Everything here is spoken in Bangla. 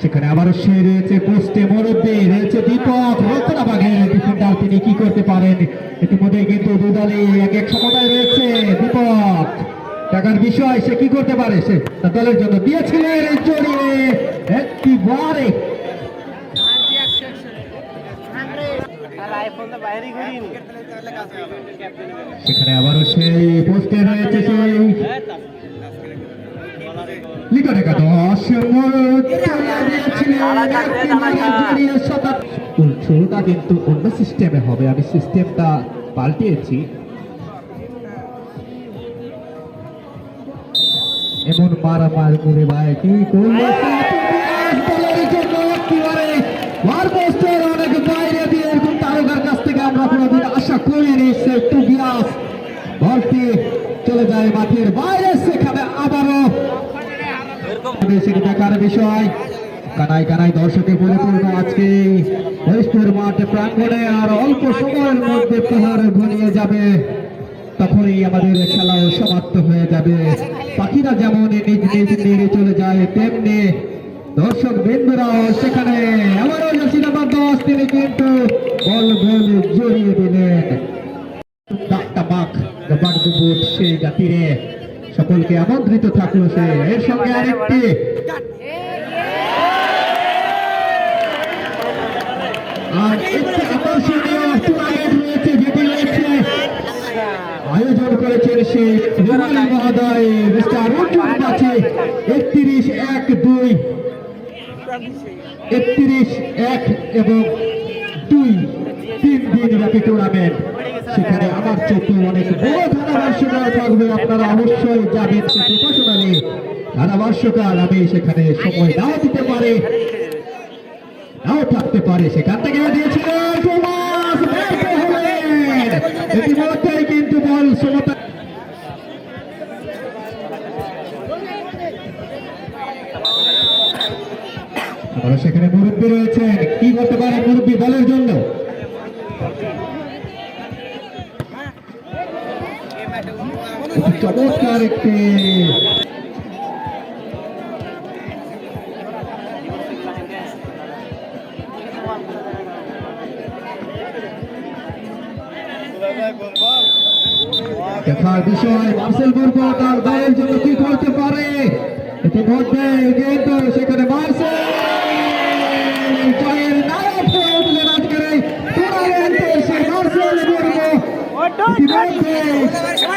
সেখানে আবারও সে রয়েছে পোস্টে, মরদ্দে, রয়েছে দীপক রত্নাবাগের ডিফেন্ডার তিনি কি করতে পারেন? ইতিমধ্যে কিন্তু দুদলে এক এক সমতায় রয়েছে। দীপক, টাকার বিষয়, সে কি করতে পারে? সে দলের জন্য দিয়েছিলেন জড়িয়ে আইফোনটা বাইরে সেখানে আবারও সেই পোস্টে রয়েছে সেই লিখা রেখা দশ শুরুটা কিন্তু অন্য সিস্টেমে হবে। আমি সিস্টেমটা পাল্টিয়েছি। এমন মারামার করে ভাই কি করল? অনেক বাইরে দিয়ে এরকম। তারকার কাছ থেকে আমরা কোনোদিন আশা করিনি সে টুবিয়াস বলটি চলে যায় মাঠের বাইরে সেখানে আবারও দেখার বিষয়। কানাই কানাই দর্শকের পরিপূর্ণ আজকে হরিশপুর মাঠ প্রাঙ্গণে, আর অল্প সময়ের মধ্যে প্রহার ঘনিয়ে যাবে। তখনই আমাদের খেলাও সমাপ্ত হয়ে যাবে। পাখিরা যেমন নিজ নিজ নেড়ে চলে যায়, তেমনি দর্শক বৃন্দরাও সেখানে। জসিদ নাম্বার দশ, তিনি কিন্তু বল বল জড়িয়ে দিলেন। সেই জাতিরে। সকলকে আমন্ত্রিত থাকল সে। এর সঙ্গে আরেকটি আর আয়োজন করেছেন সেই রুমাল মহোদয় মিস্টার কাছে একত্রিশ এক দুই একত্রিশ এক এবং দুই তিন দিন ব্যাপী টুর্নামেন্ট সেখানে আমার চোখে অনেক বড় ধারাভাষ্যকার থাকবে আপনারা অবশ্যই যাবেন সে প্রফেশনালি ধারাভাষ্যকার আমি সেখানে সময় নাও দিতে পারে নাও থাকতে পারে। সেখান থেকে ইতিমধ্যেই কিন্তু বল সমতা সেখানে মুরব্বী রয়েছেন কি করতে পারে মুরব্বী দলের জন্য? চমৎকার একটি দেখার বিষয় মার্সেল বুর্গ তার দলের জন্য কি করতে পারে ইতিমধ্যে কিন্তু সেখানে মার্সেল জয়ের নায়ক হয়ে উঠলেন আজকের এই টুর্নামেন্টে সেই মার্সেল বুর্গ ইতিমধ্যে